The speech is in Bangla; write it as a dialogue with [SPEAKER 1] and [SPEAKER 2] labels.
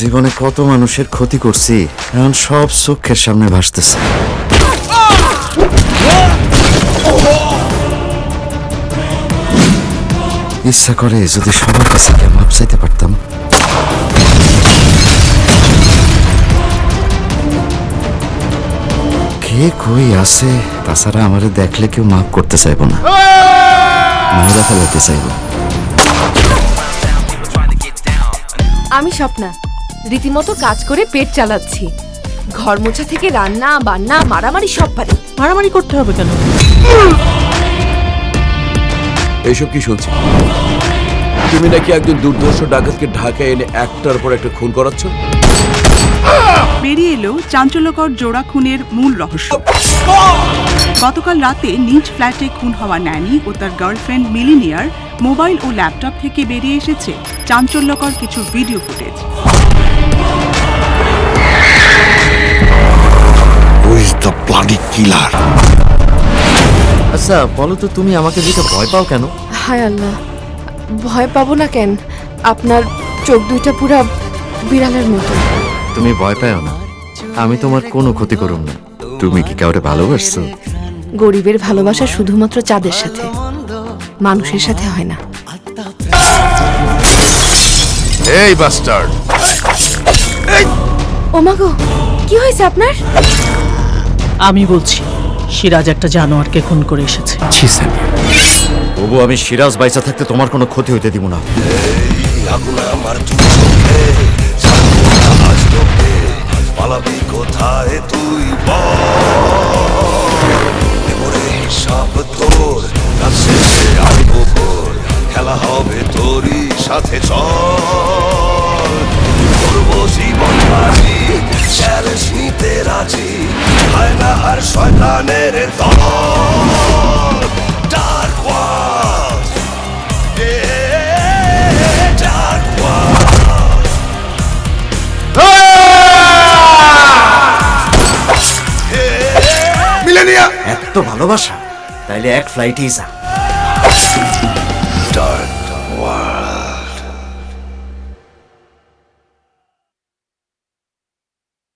[SPEAKER 1] জীবনে কত মানুষের ক্ষতি করছি এখন সব চোখের সামনে ভাসতেছে। ইচ্ছা করে যদি সবার কাছে গিয়ে মাপ চাইতে পারতাম। কে কই আছে, তাছাড়া আমারে দেখলে কেউ মাফ করতে চাইব না। মায়েরা ফেলাতে চাইব।
[SPEAKER 2] আমি স্বপ্না। রীতিমতো কাজ করে পেট চালাচ্ছি। ঘর মোছা থেকে রান্না বান্না মারামারি সব পারি।
[SPEAKER 3] মারামারি করতে হবে কেন?
[SPEAKER 4] এইসব কি শুনছি? তুমি নাকি একজন দুর্ধর্ষ ডাকাতকে ঢাকায় এনে একটার পর একটা খুন করাচ্ছ?
[SPEAKER 5] বেরিয়ে এলো চাঞ্চল্যকর জোড়া খুনের মূল রহস্য। গতকাল রাতে নিজ ফ্ল্যাটে খুন হওয়া ন্যানি ও তার গার্লফ্রেন্ড মিলিনিয়ার মোবাইল ও ল্যাপটপ থেকে বেরিয়ে এসেছে চাঞ্চল্যকর কিছু video footage.
[SPEAKER 6] Who is the
[SPEAKER 1] আচ্ছা বলো তো তুমি আমাকে যেটা ভয় পাও কেন?
[SPEAKER 2] হায় আল্লাহ ভয় পাবো না কেন? আপনার চোখ দুইটা পুরা বিড়ালের মতো।
[SPEAKER 1] তুমি ভয় পাও না। আমি তোমার কোনো ক্ষতি করুম না। তুমি কি কাউরে ভালোবাসছো?
[SPEAKER 2] গরিবের ভালোবাসা শুধুমাত্র চাঁদের সাথে। মানুষের সাথে হয় না।
[SPEAKER 6] এই বাস্টার্ড
[SPEAKER 2] ওমাগো কি হয়েছে আপনার?
[SPEAKER 3] আমি বলছি সিরাজ একটা জানোয়ারকে খুন করে এসেছে।
[SPEAKER 1] তবু আমি সিরাজ বাইসা থাকতে তোমার কোনো ক্ষতি হইতে দিব না।
[SPEAKER 6] পালাবি কোথায় তুই বলে? হিসাব তোর খেলা হবে তোরই সাথে চল।
[SPEAKER 1] ভালোবাসা? তাইলে এক ফ্লাইটেই যা